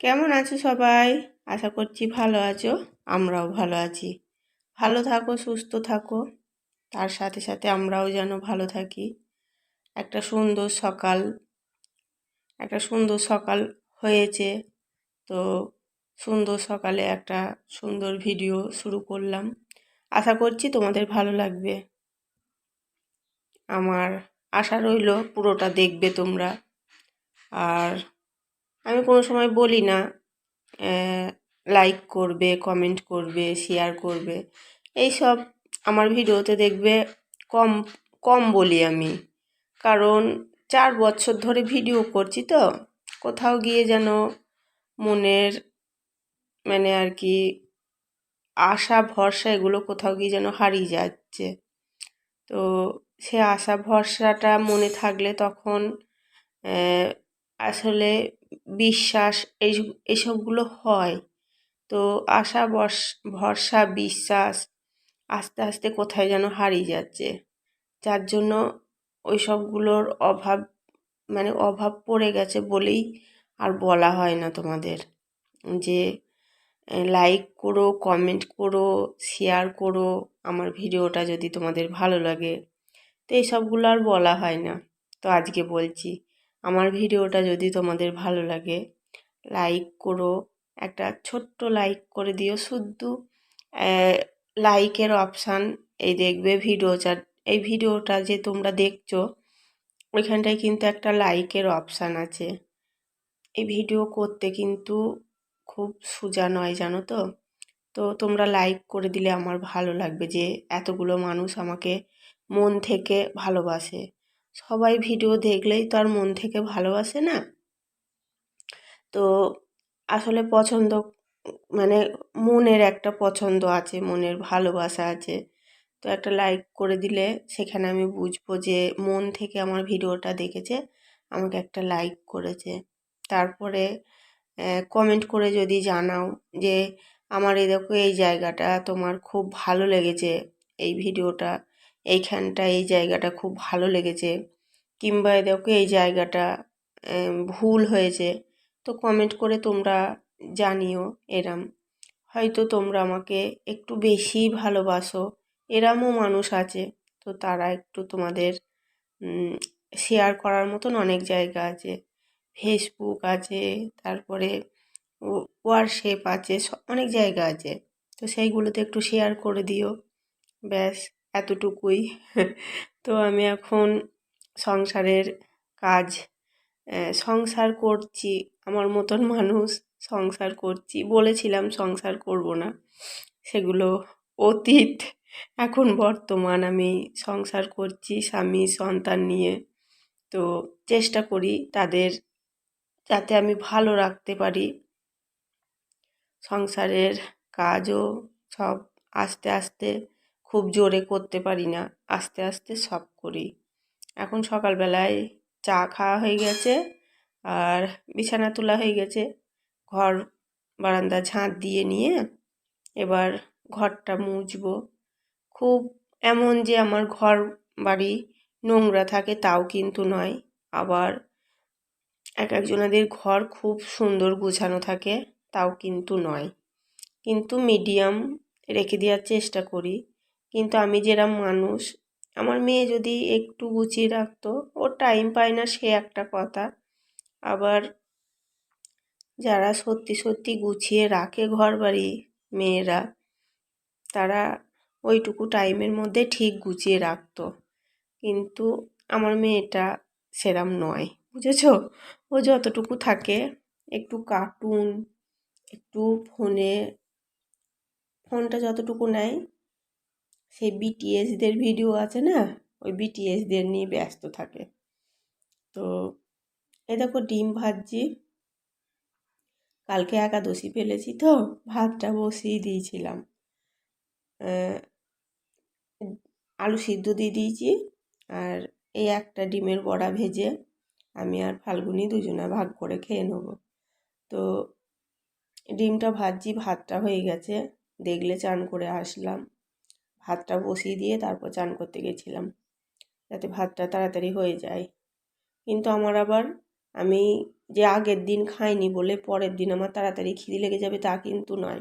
কেমন আছো সবাই? আশা করছি ভালো আছো, আমরাও ভালো আছি। ভালো থাকো, সুস্থ থাকো। তার সাথে সাথে আমরাও যেন ভালো থাকি। একটা সুন্দর সকাল, একটা সুন্দর সকাল হয়েছে। তো সুন্দর সকালে একটা সুন্দর ভিডিও শুরু করলাম। আশা করছি তোমাদের ভালো লাগবে। আমার আশা রইল পুরোটা দেখবে তোমরা। আর আমি কোনো সময় বলি না লাইক করবে কমেন্ট করবে শেয়ার করবে। এইসব আমার ভিডিওতে দেখবে কম কম বলি আমি। কারণ চার বছর ধরে ভিডিও করছি তো, কোথাও গিয়ে যেন মনের মানে আর কি আশা, ভরসা এগুলো কোথাও গিয়ে যেন হারিয়ে যাচ্ছে। তো সে আশা, ভরসাটা মনে থাকলে তখন আসলে বিশ্বাস, এই এসবগুলো হয়। তো আশা ভরসা, বিশ্বাস আস্তে আস্তে কোথায় যেন হারিয়ে যাচ্ছে। যার জন্য ওই সবগুলোর অভাব মানে অভাব পড়ে গেছে বলেই আর বলা হয় না তোমাদের। যে লাইক করো কমেন্ট করো শেয়ার করো, আমার ভিডিওটা যদি তোমাদের ভালো লাগে। তো এইসবগুলো আর বলা হয় না। তো আজকে বলছি। আমার ভিডিওটা যদি তোমাদের ভালো লাগে লাইক করো, একটা ছোট্ট লাইক করে দিও, শুধু লাইকের অপশান এই দেখবে ভিডিওটা এই ভিডিওটা যে তোমরা দেখছ, ওইখানটায় কিন্তু একটা লাইকের অপশান আছে। এই ভিডিও করতে কিন্তু খুব সোজা নয়, জানো তো? তো তোমরা লাইক করে দিলে আমার ভালো লাগবে যে এতগুলো মানুষ আমাকে মন থেকে ভালোবাসে। সবাই ভিডিও দেখলেই তো আর মন থেকে ভালোবাসে না। তো আসলে পছন্দ মানে মনের একটা পছন্দ আছে, মনের ভালোবাসা আছে। তো একটা লাইক করে দিলে সেখানে আমি বুঝব যে মন থেকে আমার ভিডিওটা দেখেছে, আমাকে একটা লাইক করেছে। তারপরে কমেন্ট করে যদি জানাও যে, আমার দেখো এই জায়গাটা, তোমার খুব ভালো লেগেছে এই ভিডিওটা। এইখানটা এই জায়গাটা খুব ভালো লেগেছে। কিংবা দেখো এই জায়গাটা ভুল হয়েছে। তো কমেন্ট করে তোমরা জানিও এরম। হয়তো তোমরা আমাকে একটু বেশিই ভালোবাসো, এরমও মানুষ আছে। তো তারা একটু তোমাদের শেয়ার করার মতন অনেক জায়গা আছে। ফেসবুক আছে, তারপরে হোয়াটসঅ্যাপ আছে অনেক জায়গা আছে। তো সেইগুলোতে একটু শেয়ার করে দিও। ব্যাস। এতটুকুই। তো আমি এখন সংসারের কাজ সংসার করছি, আমার মতন মানুষ সংসার করছি, বলেছিলাম সংসার করব না। সেগুলো অতীত, এখন বর্তমান আমি সংসার করছি স্বামী, সন্তান নিয়ে। তো চেষ্টা করি তাদের যাতে আমি ভালো রাখতে পারি। সংসারের কাজও সব আস্তে আস্তে খুব জোরে করতে পারি না। আস্তে আস্তে সব করি। এখন সকালবেলায় চা খাওয়া হয়ে গেছে আর বিছানা তোলা হয়ে গেছে। ঘর বারান্দা ঝাঁট দিয়ে নিয়ে এবার ঘরটা মুছবো। খুব এমন যে আমার ঘর বাড়ি নোংরা থাকে তাও কিন্তু নয়। আবার এক একজনাদের ঘর খুব সুন্দর গুছানো থাকে তাও কিন্তু নয়। কিন্তু মিডিয়াম রেখে দেওয়ার চেষ্টা করি। কিন্তু আমি যেরম মানুষ, আমার মেয়ে যদি একটু গুছিয়ে রাখতো, ও টাইম পায় না সে একটা কথা। আবার যারা সত্যি সত্যি গুছিয়ে রাখে ঘর বাড়ি মেয়েরা, তারা ওইটুকু টাইমের মধ্যে ঠিক গুছিয়ে রাখতো। কিন্তু আমার মেয়েটা সেরাম নয়, বুঝেছ? ও যতটুকু থাকে, একটু কার্টুন একটু ফোনে ফোনটা যতটুকু নেয় সেই বিটিএসদের ভিডিও আছে না? ওই বিটিএসদের নিয়ে ব্যস্ত থাকে। তো এ দেখো ডিম ভাজছি। কালকে একাদশী ফেলেছি তো, ভাতটা বসিয়ে দিয়েছিলাম। আলু সিদ্ধ দিয়ে দিয়েছি আর এই একটা ডিমের বড়া ভেজে আমি আর ফাল্গুনি দুজনা ভাগ করে খেয়ে নেব। তো ডিমটা ভাজছি, ভাতটা হয়ে গেছে। দেখলে চান করে আসলাম। ভাতটা বসিয়ে দিয়ে তারপর চান করতে গেছিলাম, যাতে ভাতটা তাড়াতাড়ি হয়ে যায়। কিন্তু আমার আবার আমি যে আগের দিন খাইনি বলে পরের দিন আমার তাড়াতাড়ি খিদে লেগে যাবে তা কিন্তু নয়।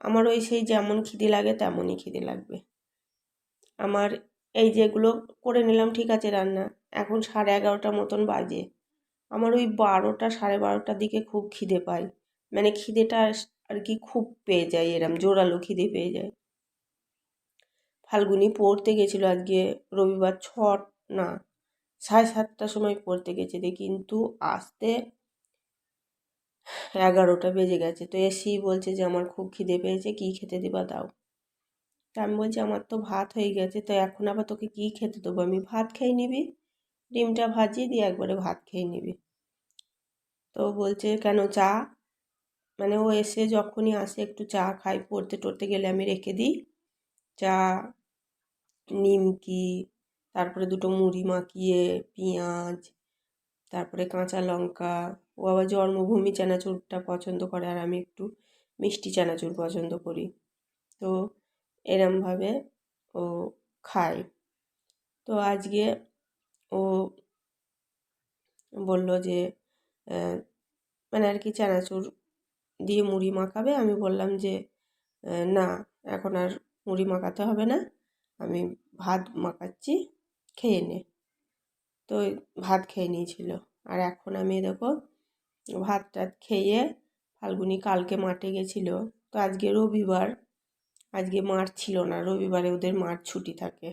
আমার ওই সেই যেমন খিদে লাগে তেমনই খিদে লাগবে। আমার এই যেগুলো করে নিলাম, ঠিক আছে রান্না, এখন সাড়ে এগারোটার মতন বাজে। আমার ওই বারোটা সাড়ে বারোটার দিকে খুব খিদে পায়। মানে খিদেটা আর কি খুব পেয়ে যায় এরম, জোরালো খিদে পেয়ে যায়। ফাল্গুনি পড়তে গেছিল আজকে রবিবার ছট, না, সাড়ে সাতটার সময় পড়তে গেছে কিন্তু আসতে এগারোটা বেজে গেছে। তো এসি বলছে যে, আমার খুব খিদে পেয়েছে, কী খেতে দেবা দাও? তা আমি বলছি, আমার তো ভাত হয়ে গেছে, তো এখন আবার তোকে কী খেতে দেবো? আমি ভাত খেয়ে নিবি, ডিমটা ভাজিয়ে দিয়ে একবারে ভাত খেয়ে নিবি। তো বলছে, কেন চা? মানে ও এসে যখনই আসে, একটু চা খাই পড়তে টড়তে গেলে আমি রেখে দিই। চা নিমকি, তারপরে দুটো মুড়ি মাখিয়ে, পেঁয়াজ, তারপরে কাঁচা লঙ্কা। ও আবার জন্মভূমি চানাচুরটা পছন্দ করে আর আমি একটু মিষ্টি চানাচুর পছন্দ করি। তো এরমভাবে ও খায়। তো আজকে ও বলল যে মানে আর কি চানাচুর দিয়ে মুড়ি মাখাবে? আমি বললাম যে না, এখন আর মুড়ি মাখাতে হবে না। আমি ভাত মাখাচ্ছি, খেয়ে নে। তো ভাত খেয়ে নিয়েছিল। আর এখন আমি দেখো ভাত টাত খেয়ে ফাল্গুনি কালকে মাঠে গেছিল। তো আজকে রবিবার। আজকে মাঠ ছিল না, রবিবারে ওদের মাঠ ছুটি থাকে।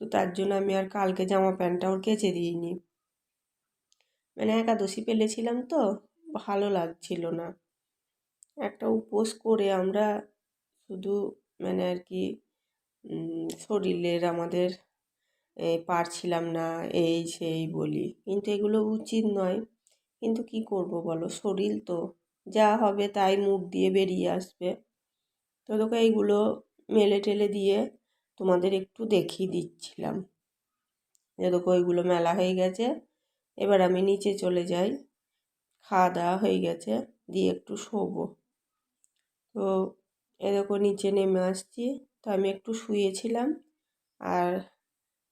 তো তার জন্য আমি আর কালকে জামা প্যান্টটা ওর কেচে দিইনি। মানে একাদশী পেলেছিলাম তো, ভালো লাগছিল না। একটা উপোস করে আমরা শুধু মানে আর কি শরীরের আমাদের পারছিলাম না, এই সেই বলি। কিন্তু এগুলো উচিত নয়। কিন্তু কি করব বলো? শরীর তো, যা হবে তাই মুখ দিয়ে বেরিয়ে আসবে। তো তোকে এইগুলো মেলে টেলে দিয়ে তোমাদের একটু দেখিয়ে দিচ্ছিলাম। যে দেখো ওইগুলো মেলা হয়ে গেছে, এবার আমি নিচে চলে যাই। খাওয়া দাওয়া হয়ে গেছে, দিয়ে একটু শোবো। তো এরকম নিচে নেমে আসছি। তো আমি একটু শুয়েছিলাম। আর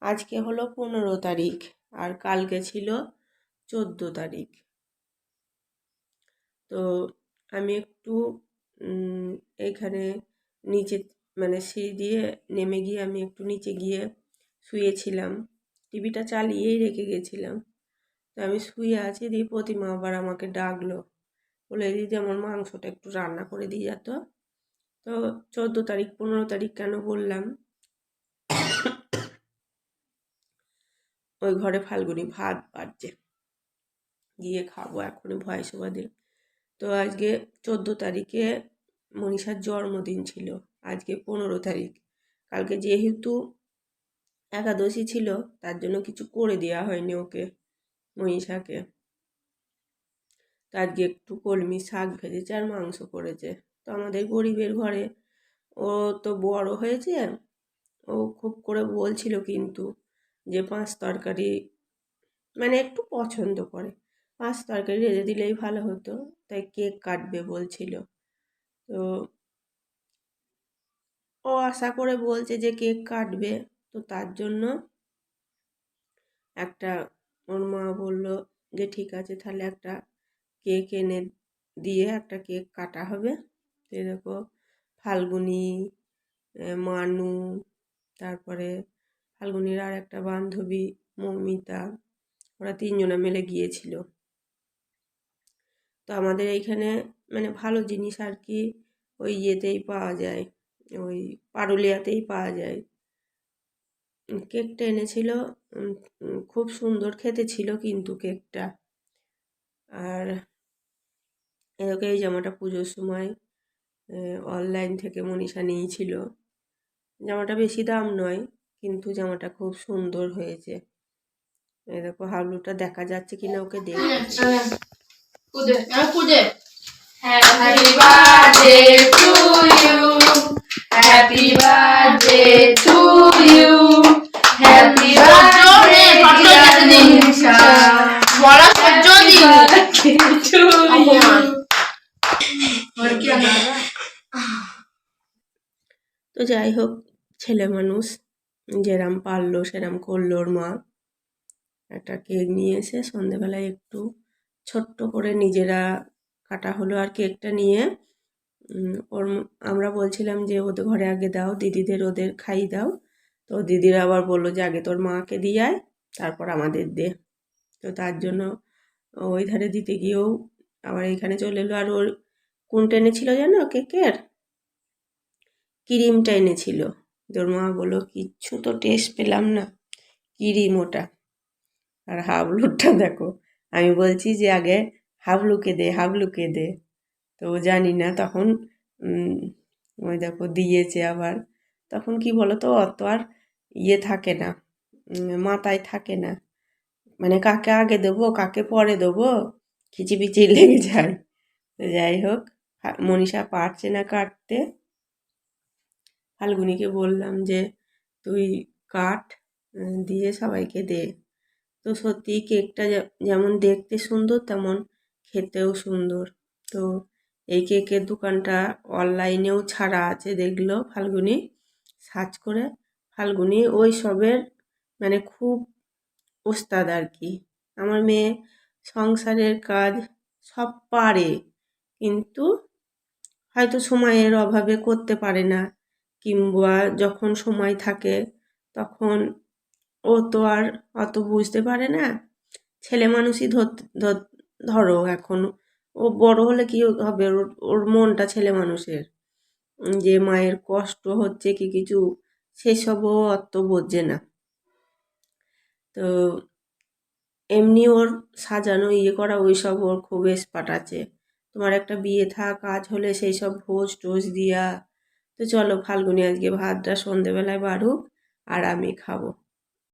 আজকে হলো পনেরো তারিখ আর কালকে ছিল চোদ্দ তারিখ। তো আমি একটু এখানে নিচে মানে সিঁড়ি দিয়ে নেমে গিয়ে আমি একটু নিচে গিয়ে শুয়েছিলাম। টিভিটা চালিয়েই রেখে গেছিলাম। তো আমি শুয়ে আছি দিয়ে প্রতিমা আবার আমাকে ডাকলো। বলে, দিদি, আমার মাংসটা একটু রান্না করে দিয়ে যেত? তো চোদ্দ তারিখ, পনেরো তারিখ কেন বললাম? ওই ঘরে ফাল্গুনি, ভাত বাড়ছে গিয়ে খাব, এখনই ভয় দিল তো আজকে চোদ্দ তারিখে মনীষার জন্মদিন ছিল, আজকে পনেরো তারিখ। কালকে যেহেতু একাদশী ছিল, তার জন্য কিছু করে দেওয়া হয়নি ওকে, মনীষাকে। তো আজকে একটু কলমি শাক ভেজেছে আর মাংস করেছে। তো আমাদের গরিবের ঘরে। ও তো বড় হয়েছে। ও খুব করে বলছিল কিন্তু যে পাঁচ তরকারি মানে একটু পছন্দ করে। পাঁচ তরকারি রেঁধে দিলেই ভালো হতো। তাই কেক কাটবে বলছিল। তো ও আশা করে বলছে যে কেক কাটবে। তো তার জন্য একটা ওর মা বলল যে ঠিক আছে, তাহলে একটা কেক এনে দিয়ে একটা কেক কাটা হবে। তো দেখো ফাল্গুনি মানু, তারপরে ফাল্গুনির আর একটা বান্ধবী মৌমিতা, ওরা তিনজনা মিলে গিয়েছিল। তো আমাদের এইখানে মানে ভালো জিনিস আর কি ওই ইয়েতেই পাওয়া যায়, ওই পারুলিয়াতেই পাওয়া যায়। কেকটা এনেছিল খুব সুন্দর খেতে ছিল কিন্তু কেকটা। আর এরকম এই জামাটা পুজোর সময় অনলাইন থেকে মনীষা নিয়েছিল। জামাটা বেশি দাম নয় কিন্তু জামাটা খুব সুন্দর হয়েছে। এই দেখো হাবলুটা দেখা যাচ্ছে কিনা ওকে দেখছি Happy birthday to you. Happy birthday to you. Happy birthday, Nisha. বলা সহ্য দিন Happy to you. তো যাই হোক, ছেলে মানুষ যেরাম পারল, সেরাম করল ওর মা। একটা কেক নিয়ে এসে সন্ধেবেলায় একটু ছোট্ট করে নিজেরা কাটা হলো আর কেকটা নিয়ে। ওর আমরা বলছিলাম যে ওদের ঘরে আগে দাও, দিদিদের ওদের খাই দাও। তো দিদিরা আবার বলল যে, আগে তোর মাকে দিয়ে আয়, তারপর আমাদের দে। তো তার জন্য ওই ধারে দিতে গিয়েও আবার এখানে চলে এলো। আর ওর কোনটা ছিল জানো কেকের? ক্রিমটা এনেছিল। তোর মা বলো কিচ্ছু তো টেস্ট পেলাম না, ক্রিম ওটা। আর হাবলুরটা দেখো, আমি বলছি যে আগে হাবলুকে দে হাবলুকে দে। তো জানি না, তখন ওই দেখো দিয়েছে আবার। তখন কি বলো তো অত আর ইয়ে থাকে না মাথায় থাকে না। মানে কাকে আগে দেবো, কাকে পরে দেবো খিচিবিচি লেগে যায়। তো যাই হোক মনীষা পারছে না কাটতে। ফাল্গুনিকে বললাম যে, তুই কাট দিয়ে সবাইকে দে। তো সত্যি কেকটা যেমন দেখতে সুন্দর, তেমন খেতেও সুন্দর। তো এই কেকের দোকানটা অনলাইনেও ছাড়া আছে, দেখল ফাল্গুনি, সার্চ করে ফাল্গুনি ওই সবের মানে খুব ওস্তাদ আর কি। আমার মেয়ে সংসারের কাজ সব পারে, কিন্তু হয়তো সময়ের অভাবে করতে পারে না। কিংবা যখন সময় থাকে, তখন ও তো আর অত বুঝতে পারে না। ছেলে মানুষই ধর- এখন। ও বড় হলে কি হবে? ওর ওর মনটা ছেলে মানুষের। যে মায়ের কষ্ট হচ্ছে কি কিছু, সেসবও অত বোঝে না। তো এমনি ওর সাজানো ইয়ে করা ওই সব ওর খুব এক্সপার্ট আছে। তোমার একটা বিয়ে থা কাজ হলে সেই সব ভোজ টোজ দিয়া তো চলো ফাল্গুনি আজকে ভাতটা সন্ধেবেলায় বাড়ুক আর আমি খাব।